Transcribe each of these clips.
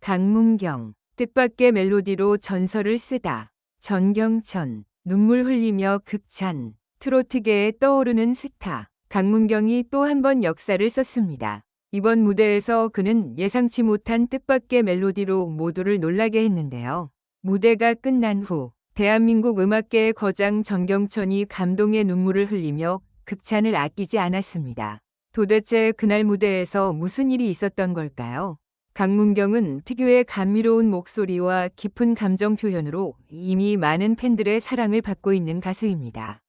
강문경, 뜻밖의 멜로디로 전설을 쓰다. 전경천, 눈물 흘리며 극찬, 트로트계에 떠오르는 스타. 강문경이 또 한 번 역사를 썼습니다. 이번 무대에서 그는 예상치 못한 뜻밖의 멜로디로 모두를 놀라게 했는데요. 무대가 끝난 후 대한민국 음악계의 거장 정경천이 감동의 눈물을 흘리며 극찬을 아끼지 않았습니다. 도대체 그날 무대에서 무슨 일이 있었던 걸까요? 강문경은 특유의 감미로운 목소리와 깊은 감정 표현으로 이미 많은 팬들의 사랑을 받고 있는 가수입니다.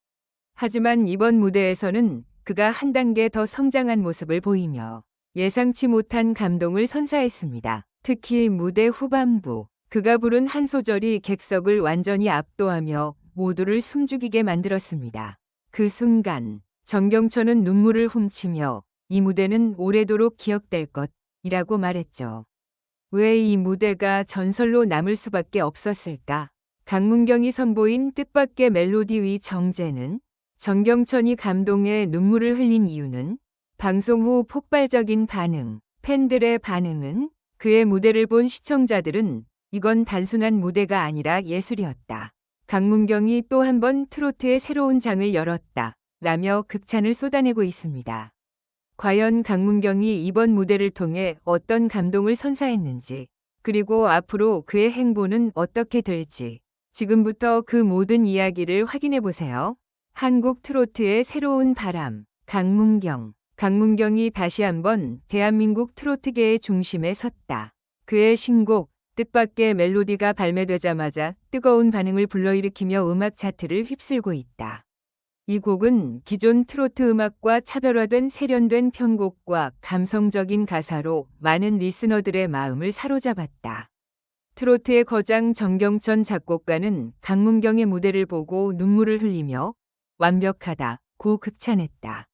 하지만 이번 무대에서는 그가 한 단계 더 성장한 모습을 보이며 예상치 못한 감동을 선사했습니다. 특히 무대 후반부 그가 부른 한 소절이 객석을 완전히 압도하며 모두를 숨죽이게 만들었습니다. 그 순간 정경천은 눈물을 훔치며 이 무대는 오래도록 기억될 것 이라고 말했죠. 왜 이 무대가 전설로 남을 수밖에 없었을까? 강문경이 선보인 뜻밖의 멜로디 위 정제는 정경천이 감동에 눈물을 흘린 이유는 방송 후 폭발적인 반응, 팬들의 반응은 그의 무대를 본 시청자들은 이건 단순한 무대가 아니라 예술이었다. 강문경이 또 한 번 트로트의 새로운 장을 열었다. 라며 극찬을 쏟아내고 있습니다. 과연 강문경이 이번 무대를 통해 어떤 감동을 선사했는지, 그리고 앞으로 그의 행보는 어떻게 될지, 지금부터 그 모든 이야기를 확인해 보세요. 한국 트로트의 새로운 바람, 강문경. 강문경이 다시 한번 대한민국 트로트계의 중심에 섰다. 그의 신곡, 뜻밖의 멜로디가 발매되자마자 뜨거운 반응을 불러일으키며 음악 차트를 휩쓸고 있다. 이 곡은 기존 트로트 음악과 차별화된 세련된 편곡과 감성적인 가사로 많은 리스너들의 마음을 사로잡았다. 트로트의 거장 정경천 작곡가는 강문경의 무대를 보고 눈물을 흘리며 완벽하다 고 극찬했다.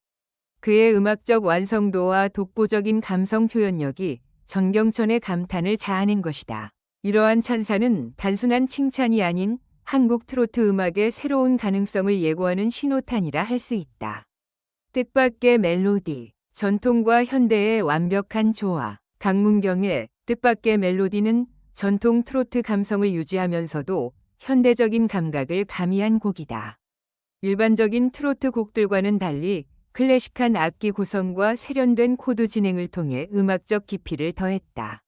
그의 음악적 완성도와 독보적인 감성 표현력이 정경천의 감탄을 자아낸 것이다. 이러한 찬사는 단순한 칭찬이 아닌 한국 트로트 음악의 새로운 가능성을 예고하는 신호탄이라 할 수 있다. 뜻밖의 멜로디, 전통과 현대의 완벽한 조화, 강문경의 뜻밖의 멜로디는 전통 트로트 감성을 유지하면서도 현대적인 감각을 가미한 곡이다. 일반적인 트로트 곡들과는 달리 클래식한 악기 구성과 세련된 코드 진행을 통해 음악적 깊이를 더했다.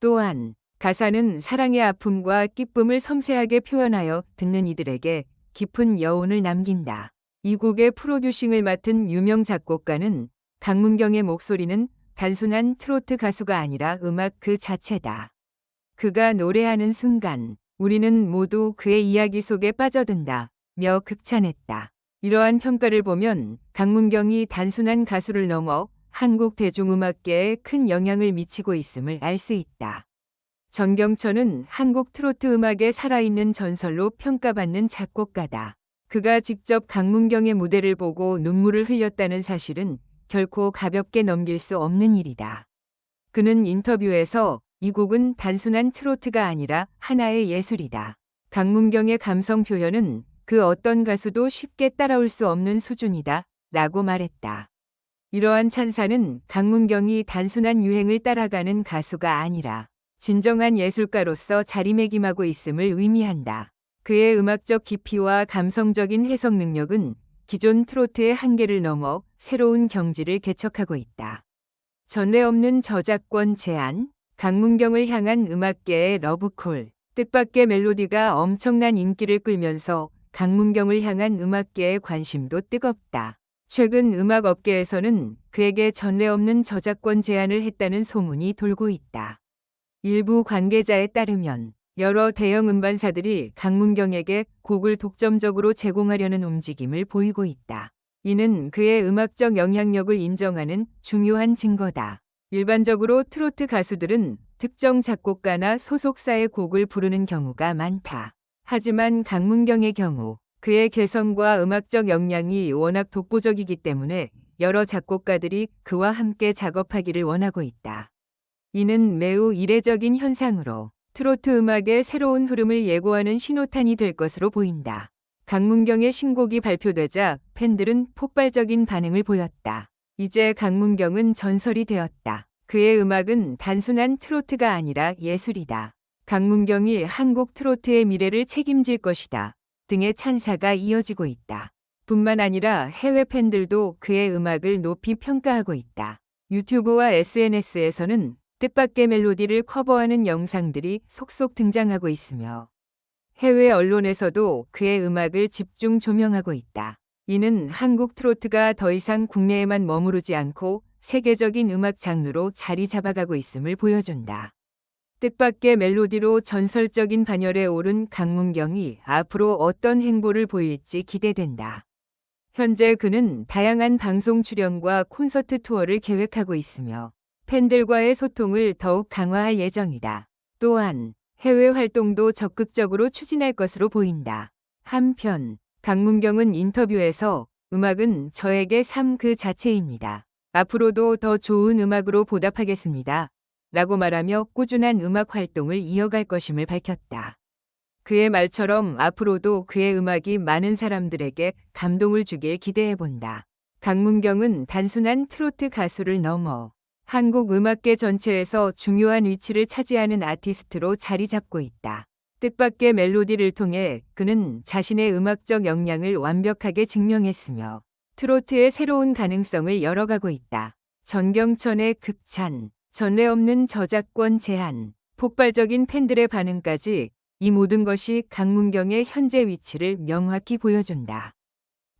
또한 가사는 사랑의 아픔과 기쁨을 섬세하게 표현하여 듣는 이들에게 깊은 여운을 남긴다. 이 곡의 프로듀싱을 맡은 유명 작곡가는 강문경의 목소리는 단순한 트로트 가수가 아니라 음악 그 자체다. 그가 노래하는 순간 우리는 모두 그의 이야기 속에 빠져든다. 며 극찬했다. 이러한 평가를 보면 강문경이 단순한 가수를 넘어 한국 대중음악계에 큰 영향을 미치고 있음을 알 수 있다. 정경천은 한국 트로트 음악의 살아있는 전설로 평가받는 작곡가다. 그가 직접 강문경의 무대를 보고 눈물을 흘렸다는 사실은 결코 가볍게 넘길 수 없는 일이다. 그는 인터뷰에서 이 곡은 단순한 트로트가 아니라 하나의 예술이다. 강문경의 감성 표현은 그 어떤 가수도 쉽게 따라올 수 없는 수준이다. 라고 말했다. 이러한 찬사는 강문경이 단순한 유행을 따라가는 가수가 아니라 진정한 예술가로서 자리매김하고 있음을 의미한다. 그의 음악적 깊이와 감성적인 해석 능력은 기존 트로트의 한계를 넘어 새로운 경지를 개척하고 있다. 전례 없는 저작권 제한, 강문경을 향한 음악계의 러브콜, 뜻밖의 멜로디가 엄청난 인기를 끌면서 강문경을 향한 음악계의 관심도 뜨겁다. 최근 음악 업계에서는 그에게 전례 없는 저작권 제안을 했다는 소문이 돌고 있다. 일부 관계자에 따르면 여러 대형 음반사들이 강문경에게 곡을 독점적으로 제공하려는 움직임을 보이고 있다. 이는 그의 음악적 영향력을 인정하는 중요한 증거다. 일반적으로 트로트 가수들은 특정 작곡가나 소속사의 곡을 부르는 경우가 많다. 하지만 강문경의 경우 그의 개성과 음악적 역량이 워낙 독보적이기 때문에 여러 작곡가들이 그와 함께 작업하기를 원하고 있다. 이는 매우 이례적인 현상으로 트로트 음악의 새로운 흐름을 예고하는 신호탄이 될 것으로 보인다. 강문경의 신곡이 발표되자 팬들은 폭발적인 반응을 보였다. 이제 강문경은 전설이 되었다. 그의 음악은 단순한 트로트가 아니라 예술이다. 강문경이 한국 트로트의 미래를 책임질 것이다. 등의 찬사가 이어지고 있다. 뿐만 아니라 해외 팬들도 그의 음악을 높이 평가하고 있다. 유튜브와 SNS에서는 뜻밖의 멜로디를 커버하는 영상들이 속속 등장하고 있으며 해외 언론에서도 그의 음악을 집중 조명하고 있다. 이는 한국 트로트가 더 이상 국내에만 머무르지 않고 세계적인 음악 장르로 자리 잡아가고 있음을 보여준다. 뜻밖의 멜로디로 전설적인 반열에 오른 강문경이 앞으로 어떤 행보를 보일지 기대된다. 현재 그는 다양한 방송 출연과 콘서트 투어를 계획하고 있으며 팬들과의 소통을 더욱 강화할 예정이다. 또한 해외 활동도 적극적으로 추진할 것으로 보인다. 한편 강문경은 인터뷰에서 음악은 저에게 삶 그 자체입니다. 앞으로도 더 좋은 음악으로 보답하겠습니다. 라고 말하며 꾸준한 음악 활동을 이어갈 것임을 밝혔다. 그의 말처럼 앞으로도 그의 음악이 많은 사람들에게 감동을 주길 기대해 본다. 강문경은 단순한 트로트 가수를 넘어 한국 음악계 전체에서 중요한 위치를 차지하는 아티스트로 자리 잡고 있다. 뜻밖의 멜로디를 통해 그는 자신의 음악적 역량을 완벽하게 증명했으며 트로트의 새로운 가능성을 열어가고 있다. 전경천의 극찬, 전례 없는 저작권 제한, 폭발적인 팬들의 반응까지 이 모든 것이 강문경의 현재 위치를 명확히 보여준다.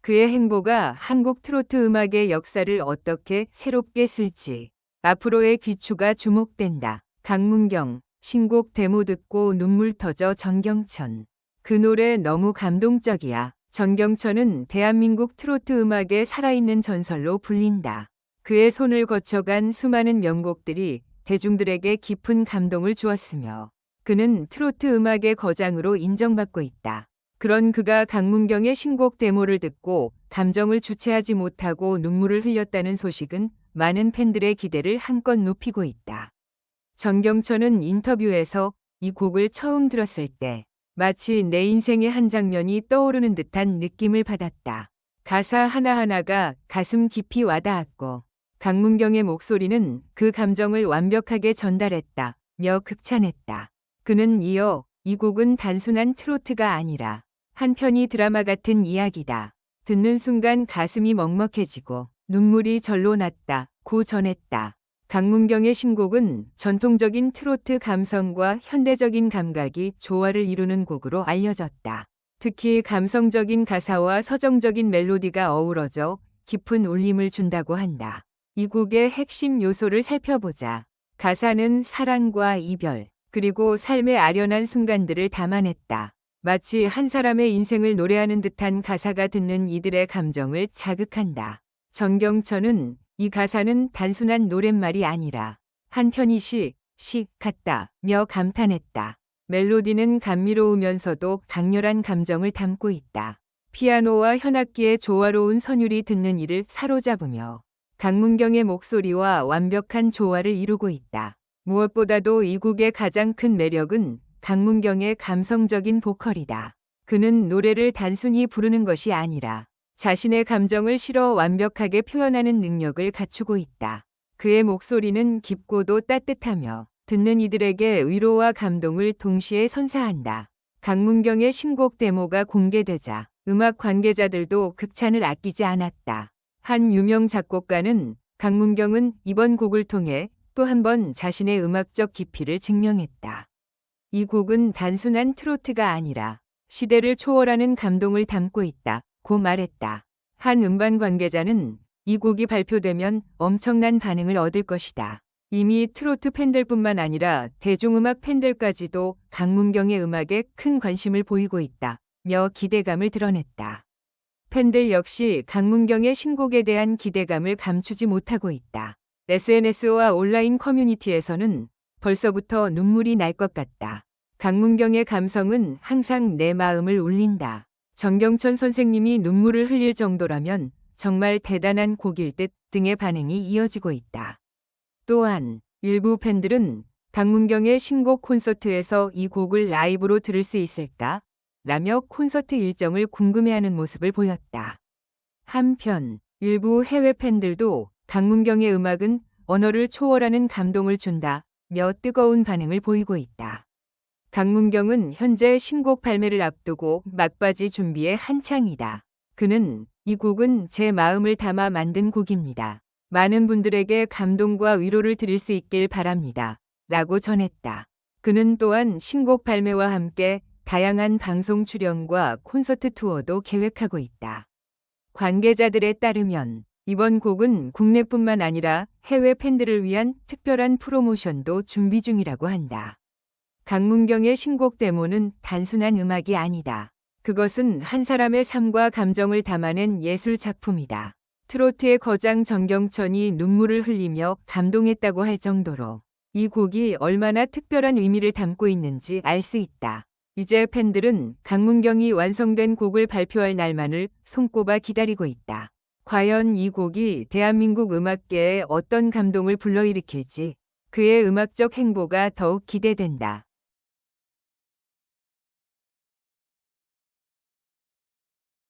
그의 행보가 한국 트로트 음악의 역사를 어떻게 새롭게 쓸지 앞으로의 귀추가 주목된다. 강문경, 신곡 데모 듣고 눈물 터져 전경천. 그 노래 너무 감동적이야. 전경천은 대한민국 트로트 음악의 살아있는 전설로 불린다. 그의 손을 거쳐간 수많은 명곡들이 대중들에게 깊은 감동을 주었으며 그는 트로트 음악의 거장으로 인정받고 있다. 그런 그가 강문경의 신곡 데모를 듣고 감정을 주체하지 못하고 눈물을 흘렸다는 소식은 많은 팬들의 기대를 한껏 높이고 있다. 전경천은 인터뷰에서 이 곡을 처음 들었을 때 마치 내 인생의 한 장면이 떠오르는 듯한 느낌을 받았다. 가사 하나하나가 가슴 깊이 와닿았고 강문경의 목소리는 그 감정을 완벽하게 전달했다. 며 극찬했다. 그는 이어 이 곡은 단순한 트로트가 아니라 한편이 드라마 같은 이야기다. 듣는 순간 가슴이 먹먹해지고 눈물이 절로 났다. 고 전했다. 강문경의 신곡은 전통적인 트로트 감성과 현대적인 감각이 조화를 이루는 곡으로 알려졌다. 특히 감성적인 가사와 서정적인 멜로디가 어우러져 깊은 울림을 준다고 한다. 이 곡의 핵심 요소를 살펴보자. 가사는 사랑과 이별, 그리고 삶의 아련한 순간들을 담아냈다. 마치 한 사람의 인생을 노래하는 듯한 가사가 듣는 이들의 감정을 자극한다. 정경천은 이 가사는 단순한 노랫말이 아니라 한편이 시, 시 같다며 감탄했다. 멜로디는 감미로우면서도 강렬한 감정을 담고 있다. 피아노와 현악기의 조화로운 선율이 듣는 이를 사로잡으며 강문경의 목소리와 완벽한 조화를 이루고 있다. 무엇보다도 이 곡의 가장 큰 매력은 강문경의 감성적인 보컬이다. 그는 노래를 단순히 부르는 것이 아니라 자신의 감정을 실어 완벽하게 표현하는 능력을 갖추고 있다. 그의 목소리는 깊고도 따뜻하며 듣는 이들에게 위로와 감동을 동시에 선사한다. 강문경의 신곡 데모가 공개되자 음악 관계자들도 극찬을 아끼지 않았다. 한 유명 작곡가는 강문경은 이번 곡을 통해 또 한 번 자신의 음악적 깊이를 증명했다. 이 곡은 단순한 트로트가 아니라 시대를 초월하는 감동을 담고 있다. 고 말했다. 한 음반 관계자는 이 곡이 발표되면 엄청난 반응을 얻을 것이다. 이미 트로트 팬들뿐만 아니라 대중음악 팬들까지도 강문경의 음악에 큰 관심을 보이고 있다. 며 기대감을 드러냈다. 팬들 역시 강문경의 신곡에 대한 기대감을 감추지 못하고 있다. SNS와 온라인 커뮤니티에서는 벌써부터 눈물이 날 것 같다. 강문경의 감성은 항상 내 마음을 울린다. 정경천 선생님이 눈물을 흘릴 정도라면 정말 대단한 곡일 듯 등의 반응이 이어지고 있다. 또한 일부 팬들은 강문경의 신곡 콘서트에서 이 곡을 라이브로 들을 수 있을까? 라며 콘서트 일정을 궁금해하는 모습을 보였다. 한편 일부 해외 팬들도 강문경의 음악은 언어를 초월하는 감동을 준다며 뜨거운 반응을 보이고 있다. 강문경은 현재 신곡 발매를 앞두고 막바지 준비에 한창이다. 그는 이 곡은 제 마음을 담아 만든 곡입니다. 많은 분들에게 감동과 위로를 드릴 수 있길 바랍니다. 라고 전했다. 그는 또한 신곡 발매와 함께 다양한 방송 출연과 콘서트 투어도 계획하고 있다. 관계자들에 따르면 이번 곡은 국내뿐만 아니라 해외 팬들을 위한 특별한 프로모션도 준비 중이라고 한다. 강문경의 신곡 데모는 단순한 음악이 아니다. 그것은 한 사람의 삶과 감정을 담아낸 예술 작품이다. 트로트의 거장 정경천이 눈물을 흘리며 감동했다고 할 정도로 이 곡이 얼마나 특별한 의미를 담고 있는지 알 수 있다. 이제 팬들은 강문경이 완성된 곡을 발표할 날만을 손꼽아 기다리고 있다. 과연 이 곡이 대한민국 음악계에 어떤 감동을 불러일으킬지 그의 음악적 행보가 더욱 기대된다.